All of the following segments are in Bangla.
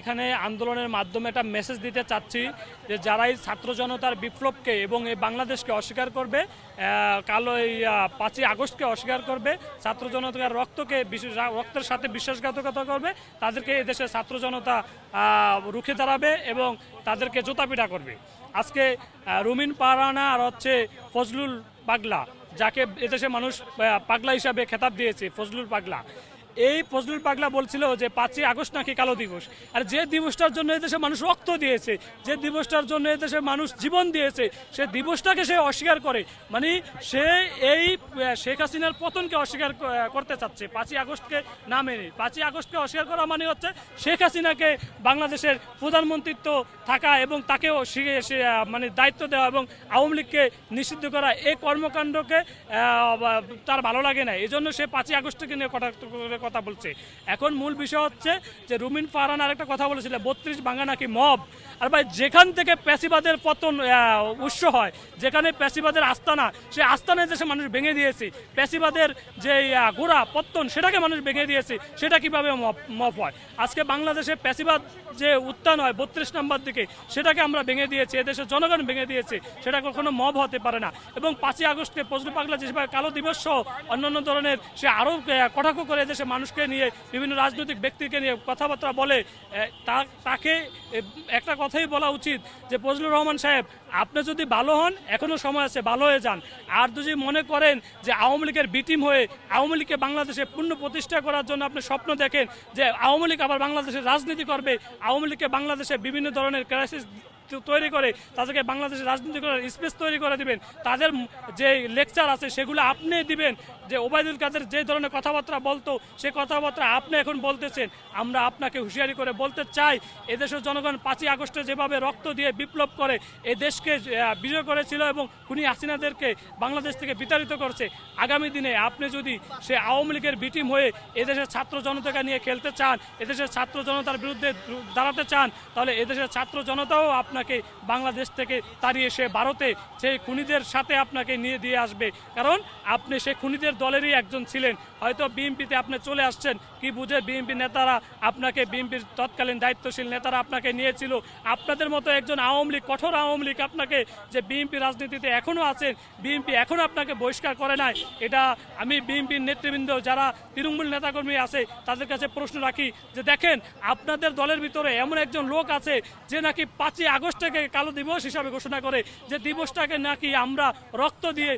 এখানে আন্দোলনের মাধ্যমে একটা মেসেজ দিতে চাচ্ছি যে যারাই ছাত্র জনতার বিপ্লবকে এবং এই বাংলাদেশকে অস্বীকার করবে কালো এই পাঁচই আগস্টকে অস্বীকার করবে, ছাত্র জনতার রক্তকে রক্তের সাথে বিশ্বাসঘাতকতা করবে, তাদেরকে এদেশের ছাত্র জনতা রুখে দাঁড়াবে এবং তাদেরকে জোতাপিটা করবে। আজকে রুমিন পারানা আর হচ্ছে ফজলুল পাগলা, যাকে এদেশে মানুষ পাগলা হিসাবে খেতাব দিয়েছে, ফজলুল পাগলা। এই ফজলুল পাগলা বলছিল যে পাঁচই আগস্ট নাকি কালো দিবস। আর যে দিবসটার জন্য এদেশে মানুষ রক্ত দিয়েছে, যে দিবসটার জন্য এদেশে মানুষ জীবন দিয়েছে, সে দিবসটাকে সে অস্বীকার করে। মানে সে এই শেখ হাসিনার পতনকে অস্বীকার করতে চাচ্ছে, পাঁচই আগস্টকে না মেনে। পাঁচই আগস্টকে অস্বীকার করা মানে হচ্ছে শেখ হাসিনাকে বাংলাদেশের প্রধানমন্ত্রিত্ব থাকা এবং তাকেও মানে দায়িত্ব দেওয়া এবং আওয়ামী লীগকে নিষিদ্ধ করা এই কর্মকাণ্ডকে তার ভালো লাগে না। এই জন্য সে পাঁচই আগস্টকে নিয়ে কথা কথা বলছে। এখন মূল বিষয় হচ্ছে যে রুমিন ফারহান আরেকটা কথা বলেছিল, বত্রিশ ভাঙা নাকি মব? আর ভাই, যেখান থেকে প্যাসিবাদের পতন উৎস হয়, যেখানে প্যাসিবাদের আস্তানা সে আস্তানায় দেশে মানুষ ভেঙে দিয়েছে, প্যাসিবাদের যে গোড়া, পত্তন, সেটাকে মানুষ ভেঙে দিয়েছে, সেটা কীভাবে মব হয়? আজকে বাংলাদেশে প্যাসিবাদ যে উত্থান হয়, বত্রিশ নম্বর দিকে, সেটাকে আমরা ভেঙে দিয়েছি, এদেশের জনগণ ভেঙে দিয়েছে, সেটা কখনো মব হতে পারে না। এবং পাঁচই আগস্টে ফজলু পাগলা যেভাবে কালো দিবস সহ অন্যান্য ধরনের সে আরও কটাক্ষ করে দেশে মানুষকে নিয়ে বিভিন্ন রাজনৈতিক ব্যক্তিকে নিয়ে কথাবার্তা বলে তাকে একটা কথাই বলা উচিত যে, ফজলুর রহমান সাহেব, আপনি যদি ভালো হন এখনও সময় আছে, ভালো হয়ে যান। আর যদি মনে করেন যে, আওয়ামী লীগের বিটিম হয়ে আওয়ামী লীগকে বাংলাদেশে পূর্ণ প্রতিষ্ঠা করার জন্য আপনি স্বপ্ন দেখেন যে, আওয়ামী লীগ আবার বাংলাদেশে রাজনীতি করবে, আওয়ামী লীগকে বাংলাদেশে বিভিন্ন ধরনের ক্রাইসিস তৈরি করে, তাদেরকে বাংলাদেশের রাজনীতি করার স্পেস তৈরি করে দিবেন। তাদের যে লেকচার আছে, সেগুলো আপনি দিবেন। যে ওবায়দুল কাদের যে ধরনের কথাবার্তা বলতো, সে কথাবার্তা আপনি এখন বলতেছেন। আমরা আপনাকে হুঁশিয়ারি করে বলতে চাই, এদেশের জনগণ পাঁচই আগস্টে যেভাবে রক্ত দিয়ে বিপ্লব করে, এ দেশকে বিজয় করেছিল এবং খুনি হাসিনাদেরকে বাংলাদেশ থেকে বিতাড়িত করছে। আগামী দিনে আপনি যদি সে আওয়ামী লীগের বিটিম হয়ে এদেশের ছাত্র জনতাকে নিয়ে খেলতে চান, এদেশের ছাত্র জনতার বিরুদ্ধে দাঁড়াতে চান, তাহলে এদেশের ছাত্র জনতাও আপনাকে বাংলাদেশ থেকে তাড়িয়ে সে ভারতে সেই খুনিদের সাথে আপনাকে নিয়ে দিয়ে আসবে। কারণ আপনি সেই খুনিদের দলেরই একজন ছিলেন। হয়তো বিএনপিতে আপনি চলে আসছেন। কি বুঝে বিএনপি নেতারা আপনাকে, বিএনপির তৎকালীন দায়িত্বশীল নেতারা আপনাকে নিয়েছিল? আপনাদের মতো একজন আওয়ামী লীগ, কঠোর আওয়ামী লীগ আপনাকে যে বিএনপি রাজনীতিতে এখনও আছেন, বিএনপি এখনও আপনাকে বহিষ্কার করে নাই। এটা আমি বিএনপির নেতৃবৃন্দ যারা তৃণমূল নেতাকর্মী আছে, তাদের কাছে প্রশ্ন রাখি যে দেখেন, আপনাদের দলের ভিতরে এমন একজন লোক আছে যে নাকি পাঁচই আগস্টকে কালো দিবস হিসাবে ঘোষণা করে, যে দিবসটাকে নাকি আমরা রক্ত দিয়ে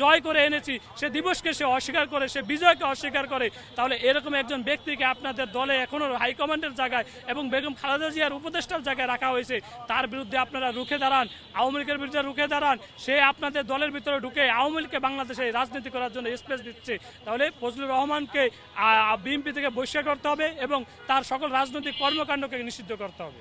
জয় করে এনেছি, সে দিবসকে সে অস্বীকার করে, সে বিজয়কে অস্বীকার করে। তাহলে এরকম একজন ব্যক্তিকে আপনাদের দলে এখনও হাইকমান্ডের জায়গায় এবং বেগম খালেদা জিয়ার উপদেষ্টার জায়গায় রাখা হয়েছে, তার বিরুদ্ধে আপনারা রুখে দাঁড়ান, আওয়ামী লীগের বিরুদ্ধে রুখে দাঁড়ান, সে আপনাদের দলের ভিতরে ঢুকে আওয়ামী লীগকে বাংলাদেশে রাজনীতি করার জন্য স্পেস দিচ্ছে। তাহলে ফজলুর রহমানকে বিএনপি থেকে বহিষ্কার করতে হবে এবং তার সকল রাজনৈতিক কর্মকাণ্ডকে নিষিদ্ধ করতে হবে।